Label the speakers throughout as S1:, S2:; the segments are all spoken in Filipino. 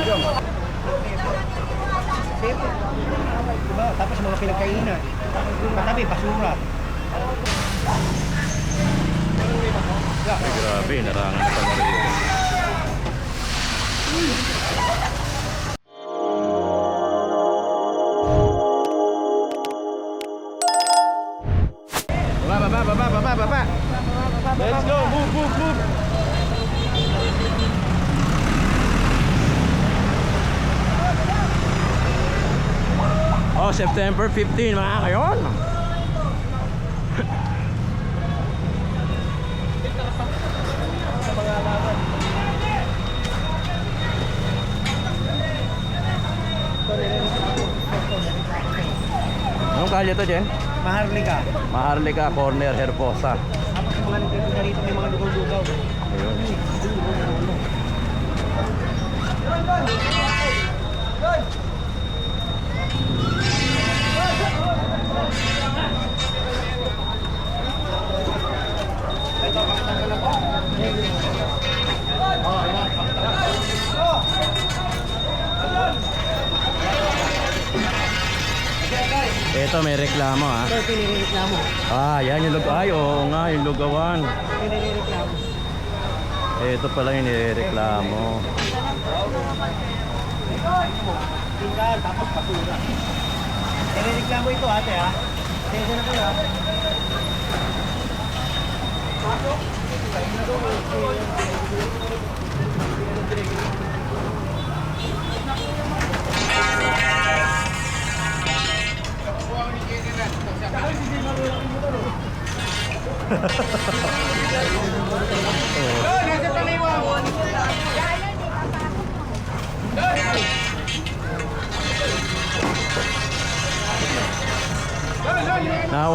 S1: Diba? Tapos mga pinagkainan. Katabi, basura.
S2: Ay, grabe, narangan na pala rito. Baba, baba, baba, baba, baba. Let's go, move, move, move. Oh, September 15 mga kayon. Anong kalye to, Jen?
S1: Maharlika.
S2: Maharlika Corner Herposa.
S1: Tapos yung mga nandito na rito may mga lugaw-lugaw.
S2: Ayun. Ito may reklamo ha.
S1: Ito, pinirireklamo.
S2: Ah, yan yung lugaw. Ay, oo nga, yung lugawan.
S1: Pinirireklamo.
S2: Ito pala yung nireklamo.
S1: Tinggal, tapos basura. Pinirireklamo ito ate ha. Atensya na kayo ha.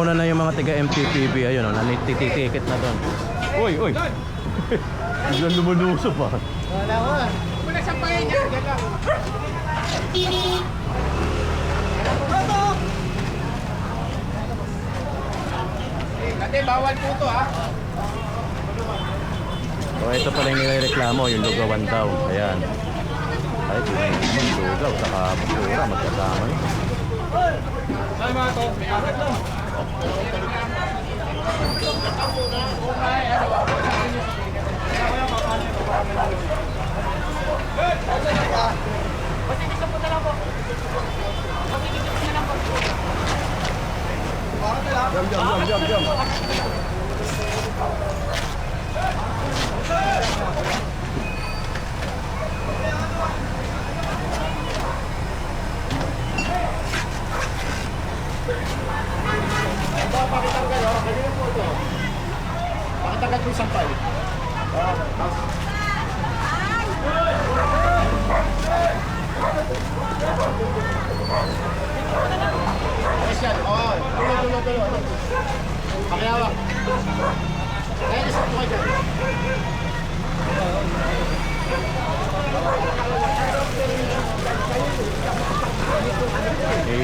S2: Nauna na yung mga tiga MTPB ayun oh, nanitititikit na doon. Uy, uy. Biglang lumulusop ah.
S1: Wala ko ha.
S3: Dati bawal po to ha.
S2: So ito pala yung nireklamo, yung lugawan daw. Ayan. Ay, yung lugaw, saka basura, magkasama yun.
S3: Ay mga to, may akat to.
S1: Thank you.
S3: Pakitagat po isang pay. Ayos yan. Oo. Tulo, tulo, tulo. Pakiyawak. Kaya isa po kayo dyan.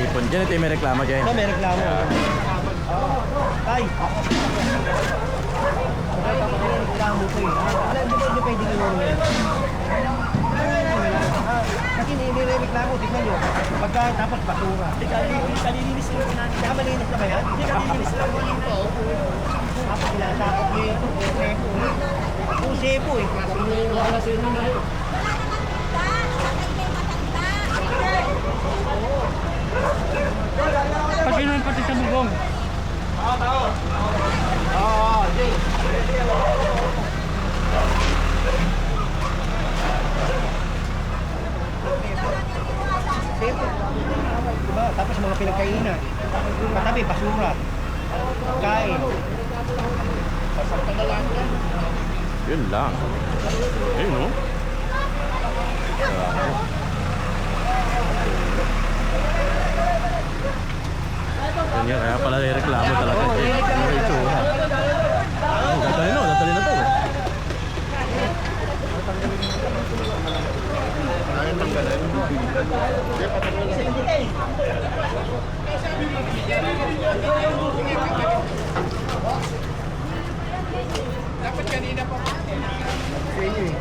S2: Ipon dyan, ito yung may reklamo dyan.
S1: Ito may reklamo. Tay. Eh. Ah, Kasi. Pagka tapos basura. Kalilinis lang po natin. Saka malinis na ba yan? Hindi kalilinis lang po. Tapos sinasakot nyo yung sepo. Yung sepo eh. Wala sa inyo na yun.
S3: Pag yun pati sa bugong.
S1: Oo, Jay. Siyempre. Diba? Tapos mga pinagkainan. Katabi, basura. Kain.
S2: Yun lang. Ayun no? Grabe. Yun yan, kaya pala reklamo talaga. Eh,
S1: nireklamo
S2: yung itsura. Oh, dadali na, dadali na to.
S3: Dapat kanina pa.
S1: Sa eh.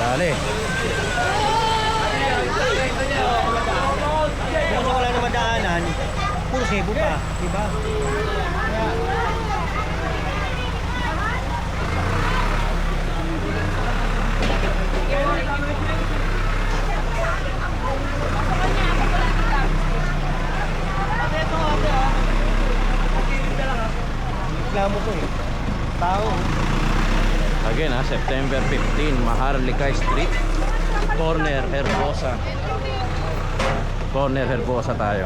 S2: Dali.
S1: Kung wala naman daanan, puro sebo pa, di ba? Reklamo ko eh. Tao.
S2: Again ha, September 15, Maharlika Street. Corner, Herbosa. Corner, Herbosa tayo.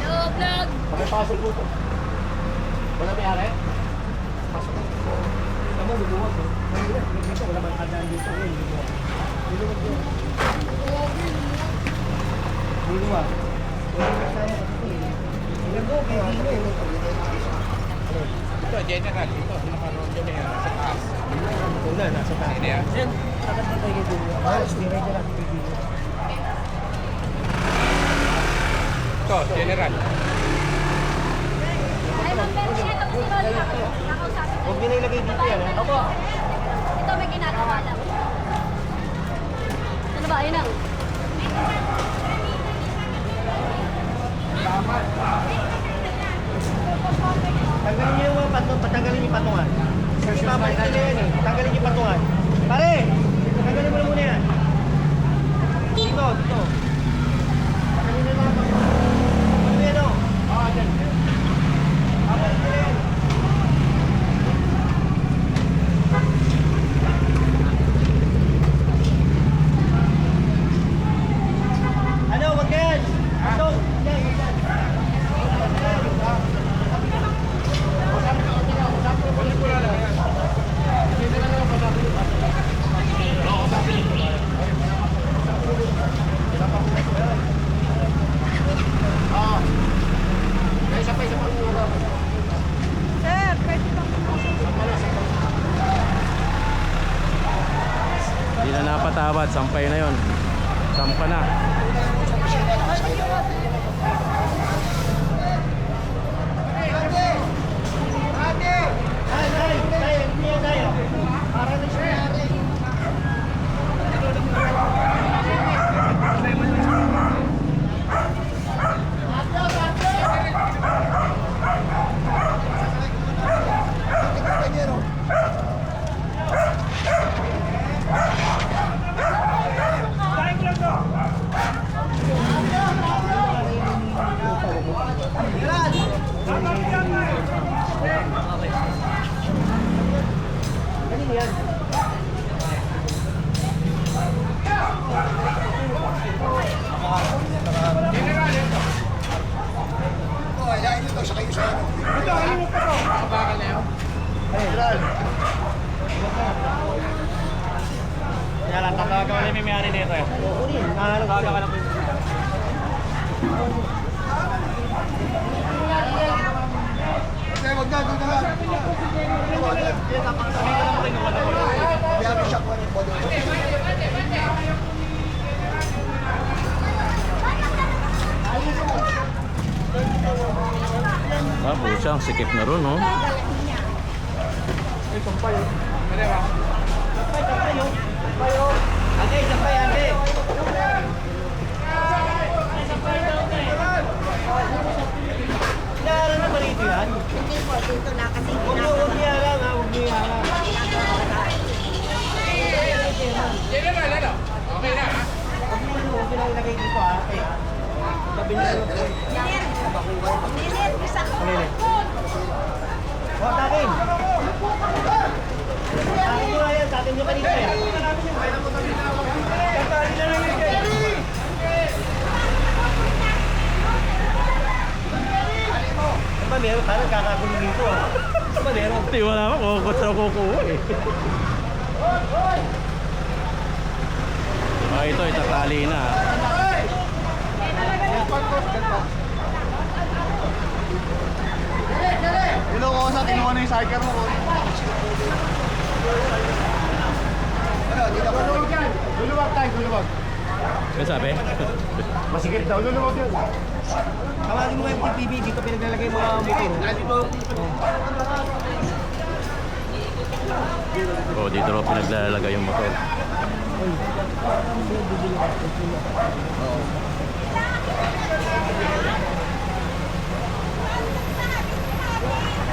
S4: Hello, vlog!
S3: Pakipasok po ito. Wala may ari?
S1: Tama, luluwag eh. Mahirap, dito, wala man kadaan dito eh. Luluwag. Luluwag yun. Luluwag. Luluwag eh. Luluwag, eh, dito eh.
S5: Ito, general. Ito, nakaroon yun eh, sa taas.
S1: Una, nasa taas.
S5: Hindi ah.
S1: Yan, tagal na tayo dito. Ah, direct na lang dito.
S5: Ito, general.
S4: Ay, ma'am, pero siya ito kasi lola ako. Nakausapin.
S1: Huwag na ilagay dito yan?
S4: Opo. Ito may ginagawa lang. Ano ba? Ayun lang.
S1: Tanggalin niyo yung patong, patanggalin yung patungan. Kasi babalik nila yan eh. Tanggalin yung patungan. Pare! Tanggalin mo na muna yan. Dito, dito.
S2: Ah, busang, sikip na ron, no?
S1: Sampay, sampay yun. Sampay yun. Ate, sampay, ate. Inaaral na ba rito yan?
S6: Hindi po, dito na kasi
S1: niyo, huwag niyo alam ha, huwag niyo alam.
S5: General, ano? Okay na ha?
S1: Huwag niyo ano, huwag niyo lang ilagay dito ha. Eh, sabi niyo lang.
S6: Ninit, isa ko.
S1: Ano yun? Huwag sa akin. Sa akin nyo yan, sa akin nyo kanina yan. Tatali na lang kayo. Ano ba meron? Parang kakagulo dito ah. Ano ba meron?
S2: Hindi, wala pa. Kukot sa kukuha eh. Ah, ito, itatali na.
S3: Hello, ko sa kinuha na yung cycle mo. Ano, dito ko. Guluwag tayo, guluwag.
S2: Ano sabi?
S3: Masikip daw. Lulunod yun.
S1: Tawagin mo yung MTPB, dito pinaglalagay mga motor.
S2: Oh, dito raw pinaglalagay yung motor.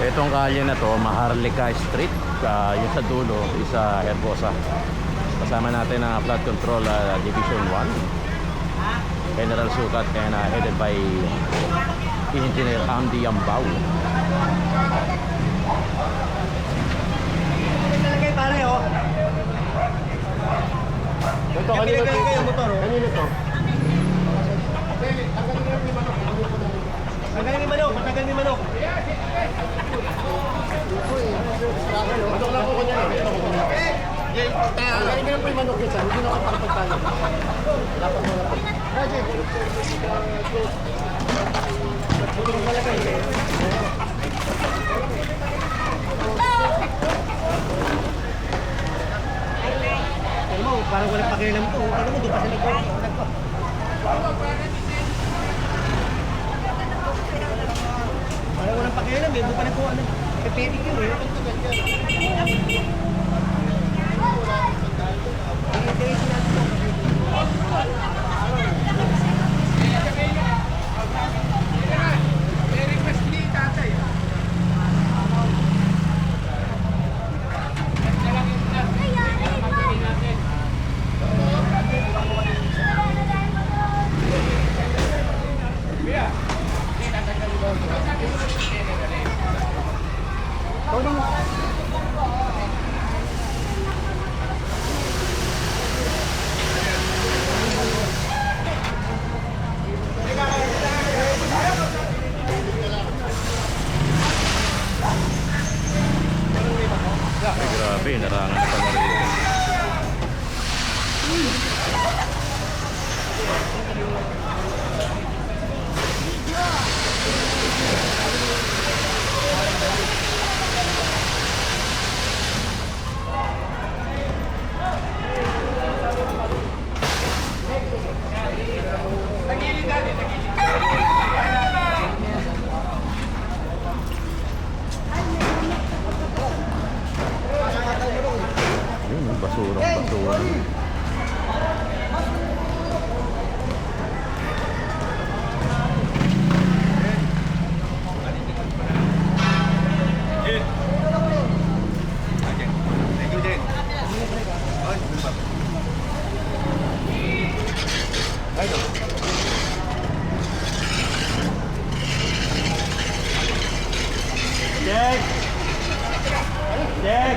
S2: Itong kalye na to, Maharlika Street, ah, yung sa dulo, isa Herbosa. Kasama natin ang Flood Control ah, Division 1. General Sukat and ah, headed by Engineer Andy Ambao.
S1: Pinaglalagay pare, oh.
S3: Ito,
S1: Kaya
S3: kanino to?
S1: pinaglalagay yung motor, oh.
S3: Kanino to?
S1: Tanggalin ni manok, patanggal ni manok.
S3: Manok lang po kanya. Ito ko kanya. Kaya, kanino po yung manok yun? Hindi na ako pagpagtalo. Wala pa wala pa. Roger.
S1: Alam mo, parang walang pakialam to. Ano mo, doon pa sa likod. Walang pakialam eh. Doon pa nagpo, ano, pedicure eh. Iniinteresin natin ตู
S5: ตรงป
S2: ระตูเด็กเด็ก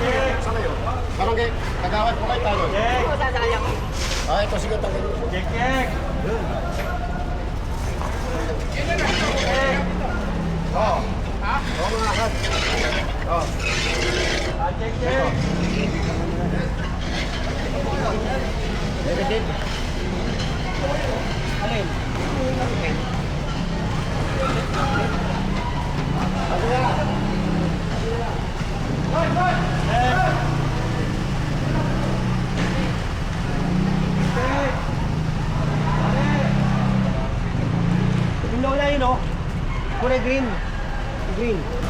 S2: เด็
S1: ก check!
S3: Barangay, kagawad po kayo tayo.
S1: Check!
S3: Ah, ito sige tanggalin.
S1: Check, check!
S3: Oo. Oo mga kan. Oo.
S1: Ah, check, check!
S3: Negative.
S1: Alin?
S3: Ano nga?
S1: Yung nawala yun, oh. Kulay green. Green.